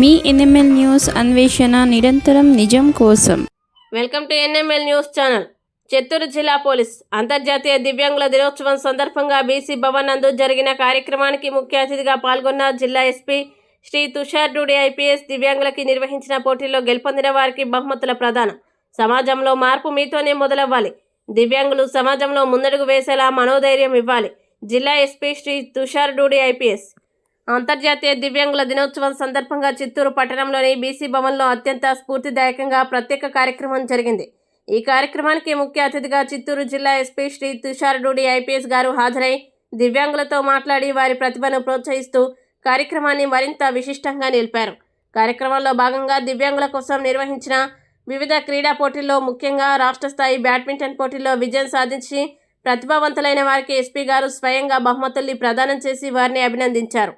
మీ NML news అన్వేషణ నిరంతరం నిజం కోసం. Welcome to NML news channel. Chittoor జిల్లా పోలీస్ అంతర్జాతీయ దివ్యాంగుల దినోత్సవం సందర్భంగా బీసీ భవన్ నందు జరిగిన కార్యక్రమానికి ముఖ్య అతిథిగా పాల్గొన్న జిల్లా ఎస్పీ శ్రీ తుషార్ డూడి ఐపీఎస్ దివ్యాంగులకి నిర్వహించిన పోటీల్లో గెలుపొందిన వారికి బహుమతుల ప్రదానం. సమాజంలో మార్పు మీతోనే మొదలవ్వాలి. దివ్యాంగులు సమాజంలో ముందడుగు వేసేలా మనోధైర్యం ఇవ్వాలి. జిల్లా ఎస్పీ శ్రీ తుషార్ డూడి ఐపీఎస్. అంతర్జాతీయ దివ్యాంగుల దినోత్సవం సందర్భంగా చిత్తూరు పట్టణంలోని బీసీ భవన్లో అత్యంత స్ఫూర్తిదాయకంగా ప్రత్యేక కార్యక్రమం జరిగింది. ఈ కార్యక్రమానికి ముఖ్య అతిథిగా చిత్తూరు జిల్లా ఎస్పీ శ్రీ తుషార్ డూడి ఐపీఎస్ గారు హాజరై దివ్యాంగులతో మాట్లాడి వారి ప్రతిభను ప్రోత్సహిస్తూ కార్యక్రమాన్ని మరింత విశిష్టంగా నిలిపారు. కార్యక్రమంలో భాగంగా దివ్యాంగుల కోసం నిర్వహించిన వివిధ క్రీడా పోటీల్లో ముఖ్యంగా రాష్ట్ర స్థాయి బ్యాడ్మింటన్ పోటీల్లో విజయం సాధించి ప్రతిభావంతులైన వారికి ఎస్పీ గారు స్వయంగా బహుమతుల్ని ప్రదానం చేసి వారిని అభినందించారు.